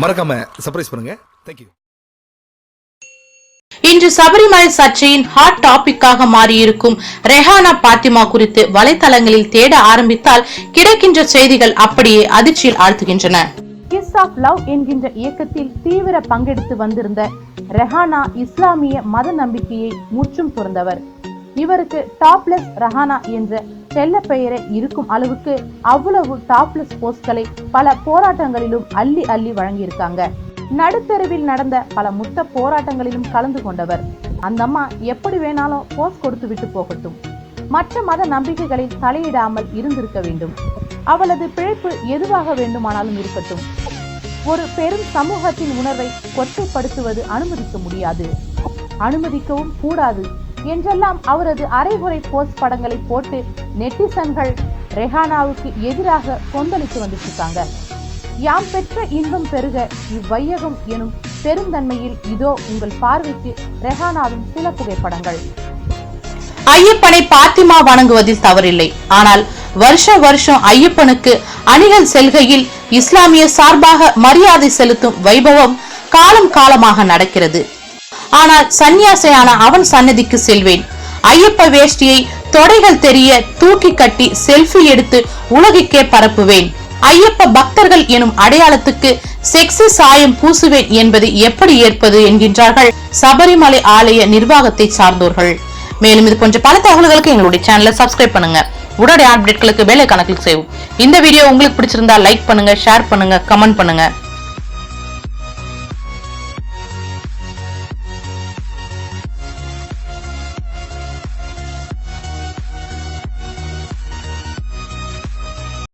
மறக்காம சர்ப்ரைஸ் பண்ணுங்க. தேங்க்யூ இன்று சபரிமலை சர்ச்சையின் ஹாட் டாபிக்காக மாறியிருக்கும் ரெஹானா பாத்திமா குறித்து வலைத்தளங்களில் தேட ஆரம்பித்தால் கிடைக்கின்ற செய்திகள் அப்படியே அதிர்ச்சியில் ஆழ்த்துகின்றன. கிஸ் ஆஃப் லவ் என்கின்ற இயக்கத்தில் தீவிர பங்கெடுத்து வந்திருந்த ரெஹானா இஸ்லாமிய மத நம்பிக்கையை முற்றும் துறந்தவர். இவருக்கு டாப்லெஸ் ரஹானா என்ற செல்ல பெயரை இருக்கும் அளவுக்கு அவ்வளவு டாப்லெஸ் போஸ்ட்களை பல போராட்டங்களிலும் அள்ளி அள்ளி வழங்கியிருக்காங்க. நடுத்தெருவில் நடந்த பல முத்த போராட்டங்களிலும் கலந்து கொண்டவர். அந்த அம்மா எப்படி வேணாலும் போஸ்ட் கொடுத்து விட்டு போகட்டும். மற்ற மத நம்பிக்கைகளில் தலையிடாமல் இருந்திருக்க வேண்டும். அவளது பிழைப்பு எதுவாக வேண்டுமானாலும் இருக்கட்டும். ஒரு பெரும் சமூகத்தின் உணர்வை கொச்சைப்படுத்துவது அனுமதிக்க முடியாது. அனுமதிக்கவும் கூடாது. என்றெல்லாம் அவரது அரைகுறை போஸ்ட் படங்களை போட்டு நெட்டிசன்கள் ரெஹானாவுக்கு எதிராக கொந்தளித்து வந்துட்டு இருக்காங்க யாம் பெற்ற இன்பம் பெருக இவ்வையகம் எனும் பெருந்தன்மையில் இதோ உங்கள் பார்வைக்கு ரெஹானாவின் சில புகைப்படங்கள். ஐயப்பனை பாத்திமா வணங்குவதில் தவறில்லை. ஆனால் வருஷ வருஷம் ஐயப்பனுக்கு அணிகள் செல்கையில் இஸ்லாமிய சார்பாக மரியாதை செலுத்தும் வைபவம் காலம் காலமாக நடக்கிறது. ஆனால் சந்நியாசியான அவன் சன்னதிக்கு செல்வேன். ஐயப்ப வேஷ்டியை தொடைகள் தெரிய தூக்கி கட்டி செல்ஃபி எடுத்து உலகுக்கே பரப்புவேன். ஐயப்ப பக்தர்கள் எனும் அடையாளத்துக்கு செக்ஸி சாயம் பூசுவேன் என்பது எப்படி ஏற்பது என்கின்றார்கள் சபரிமலை ஆலய நிர்வாகத்தை சார்ந்தோர்கள். மேலும் இது போன்ற பல தகவல்களுக்கு எங்களுடைய சேனலை சப்ஸ்கிரைப் பண்ணுங்க. உடனடி அப்டேட்களுக்கு வேலை கணக்கில் செய்வோம் இந்த வீடியோ உங்களுக்கு பிடிச்சிருந்தா லைக் பண்ணுங்க ஷேர் பண்ணுங்க கமெண்ட் பண்ணுங்க.